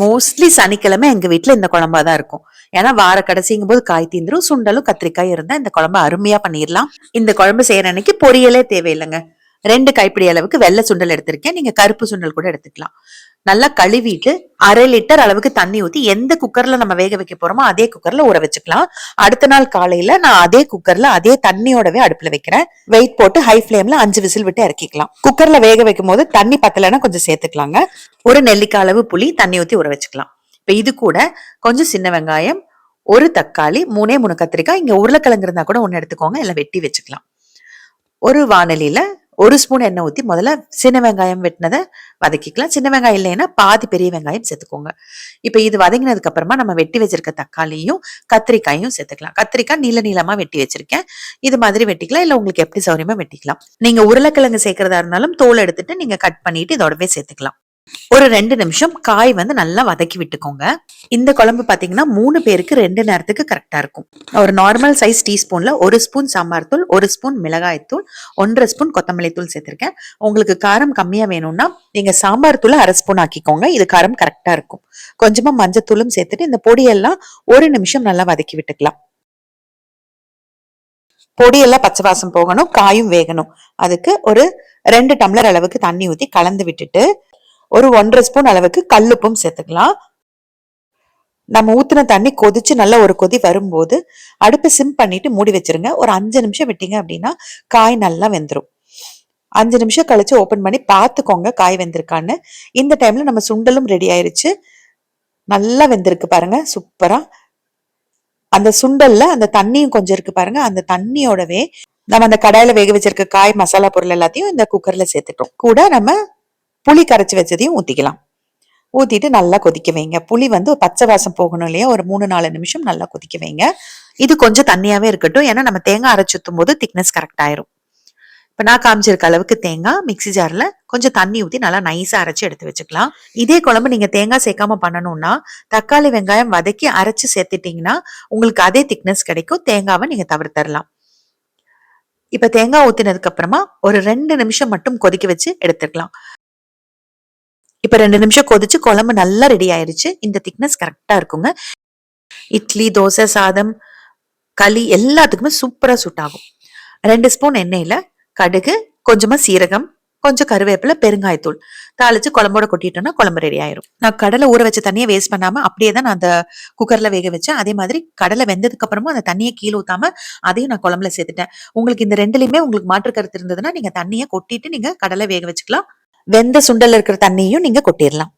Mostly சனிக்கிழமை எங்க வீட்ல இந்த குழம்பா தான் இருக்கும். ஏன்னா வார கடைசிங்கும் போது காய் தீந்துரும் சுண்டலும் கத்திரிக்காய் இருந்தா இந்த குழம்பு அருமையா பண்ணிடலாம். இந்த குழம்பு செய்யற அன்னைக்கு பொரியலே தேவையில்லைங்க. ரெண்டு கைப்பிடி அளவுக்கு வெள்ளை சுண்டல் எடுத்திருக்கேன். நீங்க கருப்பு சுண்டல் கூட எடுத்துக்கலாம். நல்லா கழுவிட்டு அரை லிட்டர் அளவுக்கு தண்ணி ஊத்தி எந்த குக்கர்ல நம்ம வேக வைக்க போறோமோ அதே குக்கர்ல ஊற வச்சுக்கலாம். அடுத்த நாள் காலையில நான் அதே குக்கர்ல அதே தண்ணியோடவே அடுப்புல வைக்கிறேன். வெயிட் போட்டு ஹை ஃபிளேம்ல அஞ்சு விசில் விட்டு இறக்கிக்கலாம். குக்கர்ல வேக வைக்கும் போது தண்ணி பத்தலைன்னா கொஞ்சம் சேர்த்துக்கலாங்க. ஒரு நெல்லிக்காய் அளவு புளி தண்ணி ஊத்தி ஊற வச்சுக்கலாம். இப்ப இது கூட கொஞ்சம் சின்ன வெங்காயம் ஒரு தக்காளி மூணே மூணு கத்திரிக்காய் இங்க உருளைக்கிழங்கு இருந்தா கூட ஒன்னு எடுத்துக்கோங்க. இல்லை வெட்டி வச்சுக்கலாம். ஒரு வானலியில ஒரு ஸ்பூன் எண்ணெய் ஊற்றி முதல்ல சின்ன வெங்காயம் வெட்டினதை வதக்கிக்கலாம். சின்ன வெங்காயம் இல்லைன்னா பாதி பெரிய வெங்காயம் சேர்த்துக்கோங்க. இப்ப இது வதங்கினதுக்கு அப்புறமா நம்ம வெட்டி வச்சிருக்க தக்காளியும் கத்திரிக்காயும் சேர்த்துக்கலாம். கத்திரிக்காய் நீள நீளமா வெட்டி வச்சிருக்கேன். இது மாதிரி வெட்டிக்கலாம். இல்ல உங்களுக்கு எப்படி சௌரியமாக வெட்டிக்கலாம். நீங்க உருளைக்கிழங்கு சேர்க்கறதா இருந்தாலும் தோல் எடுத்துட்டு நீங்க கட் பண்ணிட்டு இதோடவே சேர்த்துக்கலாம். ஒரு ரெண்டு நிமிஷம் காய் வந்து நல்லா வதக்கி விட்டுக்கோங்க. இந்த குழம்பு பாத்தீங்கன்னா மூணு பேருக்கு ரெண்டு நேரத்துக்கு கரெக்டா இருக்கும். ஒரு நார்மல் சைஸ் டீஸ்பூன்ல ஒரு ஸ்பூன் சாம்பார் தூள் ஒரு ஸ்பூன் மிளகாய் தூள் ஒன்றரை ஸ்பூன் கொத்தமல்லி தூள் சேர்த்திருக்கேன். உங்களுக்கு காரம் கம்மியா வேணும்னா நீங்க சாம்பார் தூளை அரை ஸ்பூன் ஆக்கிக்கோங்க. இது காரம் கரெக்டா இருக்கும். கொஞ்சமா மஞ்சத்தூளும் சேர்த்துட்டு இந்த பொடியெல்லாம் ஒரு நிமிஷம் நல்லா வதக்கி விட்டுக்கலாம். பொடியெல்லாம் பச்சை வாசம் போகணும் காயும் வேகணும். அதுக்கு ஒரு ரெண்டு டம்ளர் அளவுக்கு தண்ணி ஊத்தி கலந்து விட்டுட்டு ஒரு ஒன்றரை ஸ்பூன் அளவுக்கு கல்லுப்பும் சேர்த்துக்கலாம். நம்ம ஊத்தின தண்ணி கொதிச்சு நல்லா ஒரு கொதி வரும்போது அடுப்பை சிம் பண்ணிட்டு மூடி வச்சிருங்க. ஒரு அஞ்சு நிமிஷம் விட்டீங்க அப்படின்னா காய் நல்லா வெந்துடும் அஞ்சு நிமிஷம் கழிச்சு ஓபன் பண்ணி பார்த்துக்கோங்க காய் வெந்திருக்கான்னு. இந்த டைம்ல நம்ம சுண்டலும் ரெடி ஆயிருச்சு. நல்லா வெந்திருக்கு பாருங்க சூப்பரா. அந்த சுண்டல்ல அந்த தண்ணியும் கொஞ்சம் இருக்கு பாருங்க அந்த தண்ணியோடவே நம்ம அந்த கடாயில வேக வச்சிருக்க காய் மசாலா பொருள் எல்லாத்தையும் இந்த குக்கர்ல சேர்த்துட்டோம். கூட நம்ம புளி கரைச்சி வச்சதையும் ஊத்திக்கலாம். ஊத்திட்டு நல்லா கொதிக்க வைங்க. புளி வந்து பச்சை வாசம் போகணும் இல்லையா? ஒரு மூணு நாலு நிமிஷம் நல்லா கொதிக்க வைங்க. இது கொஞ்சம் தண்ணியாவே இருக்கட்டும். ஏன்னா நம்ம தேங்காய் அரைச்சு ஊற்றும் போது திக்னஸ் கரெக்ட் ஆயிரும். இப்ப நான் காமிச்சிருக்க அளவுக்கு தேங்காய் மிக்ஸி ஜார்ல கொஞ்சம் தண்ணி ஊற்றி நல்லா நைஸா அரைச்சு எடுத்து வச்சுக்கலாம். இதே குழம்பு நீங்க தேங்காய் சேர்க்காம பண்ணணும்னா தக்காளி வெங்காயம் வதக்கி அரைச்சு சேர்த்துட்டீங்கன்னா உங்களுக்கு அதே திக்னஸ் கிடைக்கும். தேங்காவை நீங்க தவிர்த்தரலாம். இப்ப தேங்காய் ஊத்தினதுக்கு அப்புறமா ஒரு ரெண்டு நிமிஷம் மட்டும் கொதிக்க வச்சு எடுத்துக்கலாம். இப்ப ரெண்டு நிமிஷம் கொதிச்சு குழம்பு நல்லா ரெடி ஆயிருச்சு. இந்த திக்னஸ் கரெக்டா இருக்குங்க. இட்லி தோசை சாதம் களி எல்லாத்துக்குமே சூப்பரா சூட் ஆகும். ரெண்டு ஸ்பூன் எண்ணெயில கடுகு கொஞ்சமா சீரகம் கொஞ்சம் கருவேப்பிலை பெருங்காயத்தூள். தாளிச்சு குழம்போட கொட்டிட்டோம்னா குழம்பு ரெடி ஆயிரும். நான் கடலை ஊற வச்ச தண்ணியை வேஸ்ட் பண்ணாம அப்படியே தான் நான் அந்த குக்கர்ல வேக வச்சேன். அதே மாதிரி கடலை வெந்ததுக்கு அப்புறமும் அந்த தண்ணியை கீழே ஊத்தாம அதையும் நான் குழம்புல சேர்த்துட்டேன். உங்களுக்கு இந்த ரெண்டுலயுமே உங்களுக்கு மாற்று கருத்து இருந்ததுன்னா நீங்க தண்ணியை கொட்டிட்டு நீங்க கடலை வேக வச்சுக்கலாம். வெந்த சுண்டல் இருக்கிற தண்ணியும் நீங்க கொட்டிடலாம்.